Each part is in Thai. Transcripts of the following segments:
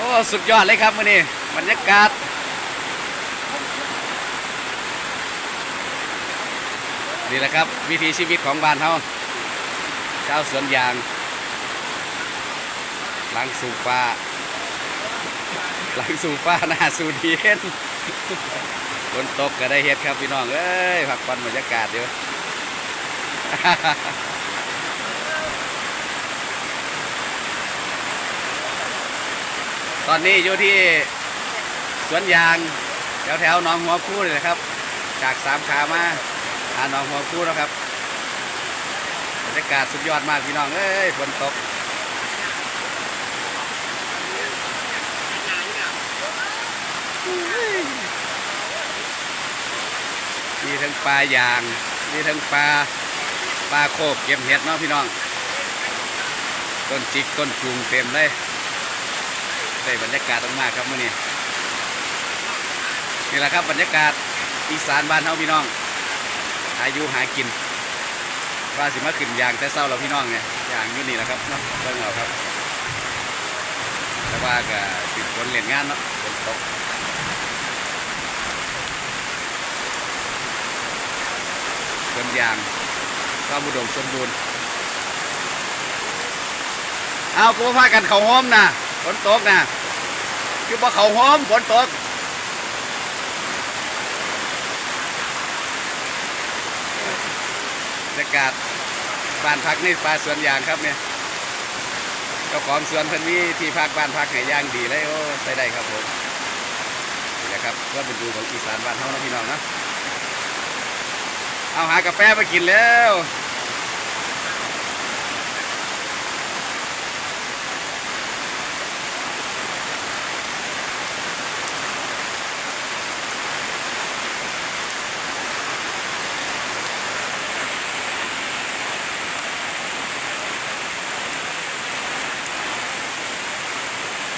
อ้สุดยอดเลยครับมื่อนี้บรรยากาศนี่แหละครับ วิถีชีวิตของบ้านเฮาชาวสวนยางหลังสู่ฟ้าหลังสู่ฟ้าหน้าสู่ดินฝนตกก็ได้เฮ็ดครับพี่น้องเอ้ยพักผ่อนบรรยากาศเดี๋ยว ตอนนี้อยู่ที่สวนยางแถวแถวๆหนองหัวคู่เลยนะครับ จากสามขามาหาหนองหัวคู่แล้วครับบรรยากาศสุดยอดมากพี่น้องเอ้ยฝนตกมีทั้งปลายางมีทั้งปลาปลาโคกเก็บเห็ดเนาะพี่น้อง ต้นจิกต้นกรุงเต็มเลย ได้บรรยากาศมากๆครับมื่อนี้นี่แหละครับบรรยากาศอีสานบ้านเฮาพี่น้อง อาอยุหากินว่าสิมาขึ้นยางแต่เศร้าเราพี่น้องเนี่ยยางอยู่นี่แหละครับเนาะเบิ่งเอาครับแต่ว่าก็ติดฝนเล่นงานเนาะฝนตกสวนยางความอุดมสมบูรณ์เอากูพากันเขาห้อมนะ ฝนตกนะคือพอเขาห้อมฝนตกบรรยากาศบ้านพักนี่ปลาสวนยางครับเนี่ยเจ้าของสวนพันมีที่พักบ้านพักให้ย่างดีเลยโอ้ใส่ได้ครับผมนี่แหละครับก็เป็นดูของอีสานบ้านเฮานะพี่น้องนะเอาหากาแฟไปกินแล้ว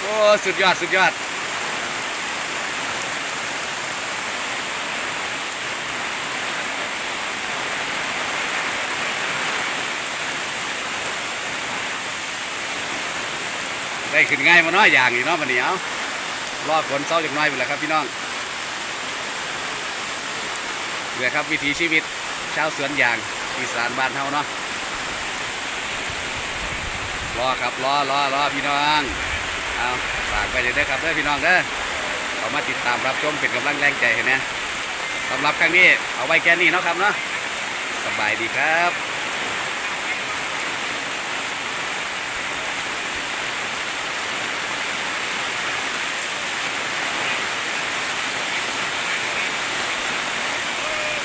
โอ้สุดยอด สุดยอด ได้ขึ้นง่ายมาน้อยอย่างนี้เนาะวันนี้เอารอฝนเศร้าจากน้อยไปแล้วครับพี่น้องเดี๋ยครับวิถีชีวิตชาวสวนยางอีสานบ้านเฮาเนาะรอครับรอรอรอพี่น้อง เอาฝากไปเด้อครับเด้อพี่น้องเด้อเอามาติดตามรับชมเป็นกำลังแรงใจเห็นไหมสำหรับครั้งนี้เอาไว้แค่นี้เนาะครับเนาะสบายดีครับ